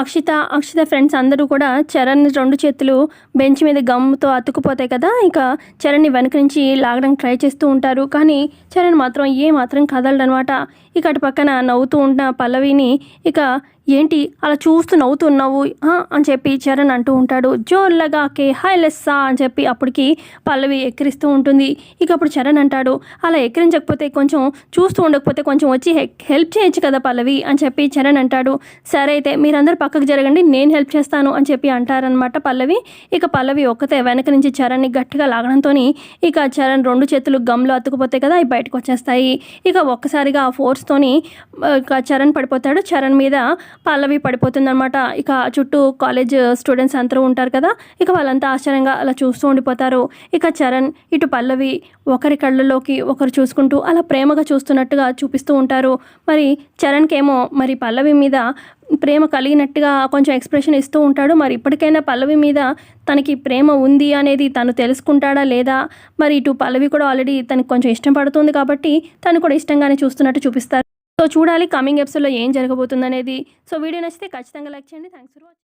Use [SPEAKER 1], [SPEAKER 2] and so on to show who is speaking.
[SPEAKER 1] Akshita Akshita friends అందరూ కూడా చరణ్ రెండు చేతులు బెంచ్ మీద గమ్తో అతుక్కుపోతాయి కదా ఇక చరణ్ని వెనక నుంచి లాగడానికి ట్రై చేస్తూ ఉంటారు. కానీ చరణ్ మాత్రం ఏ మాత్రం కదలడనమాట. ఇక అటు పక్కన నవ్వుతూ ఉన్న పల్లవిని ఇక ఏంటి? అలా చూస్తూ నవ్వుతున్నావు అని చెప్పి చరణ్ అంటూ ఉంటాడు. జోర్లగా కే హాయ్ లెస్సా అని చెప్పి అప్పటికి పల్లవి ఎక్కిరిస్తూ ఉంటుంది. ఇక అప్పుడు చరణ్ అంటాడు అలా ఎక్కిరించకపోతే కొంచెం చూస్తూ ఉండకపోతే కొంచెం వచ్చి హెల్ప్ చేయొచ్చు కదా పల్లవి అని చెప్పి చరణ్ అంటాడు. సరే అయితే మీరందరూ పక్కకు జరగండి నేను హెల్ప్ చేస్తాను అని చెప్పి అంటారనమాట పల్లవి. ఇక పల్లవి ఒక్కతే వెనక నుంచి చరణ్ని గట్టిగా లాగడంతో ఇక చరణ్ రెండు చేతులు గమ్లో అతుకుపోతాయి కదా అవి బయటకు వచ్చేస్తాయి. ఇక ఒక్కసారిగా ఆ ఫోర్స్తోని ఇక చరణ్ పడిపోతాడు. చరణ్ మీద పల్లవి పడిపోతుందనమాట ఇక చుట్టూ కాలేజ్ స్టూడెంట్స్ అందరూ ఉంటారు కదా ఇక వాళ్ళంతా ఆశ్చర్యంగా అలా చూస్తూ ఉండిపోతారు. ఇక చరణ్ ఇటు పల్లవి ఒకరి కళ్ళలోకి ఒకరు చూసుకుంటూ అలా ప్రేమగా చూస్తున్నట్టుగా చూపిస్తూ ఉంటారు. మరి చరణ్కేమో మరి పల్లవి మీద ప్రేమ కలిగినట్టుగా కొంచెం ఎక్స్ప్రెషన్ ఇస్తూ ఉంటాడు. మరి ఇప్పటికైనా పల్లవి మీద తనకి ప్రేమ ఉంది అనేది తను తెలుసుకుంటాడా లేదా? మరి ఇటు పల్లవి కూడా ఆల్రెడీ తనకి కొంచెం ఇష్టం పడుతుంది కాబట్టి తను కూడా ఇష్టంగానే చూస్తున్నట్టు చూపిస్తారు. సో చూడాలి కమింగ్ ఎపిసోడ్లో ఏం జరగబోతుంది అనేది సో వీడియో నచ్చితే ఖచ్చితంగా లైక్ చేయండి. Thanks for watching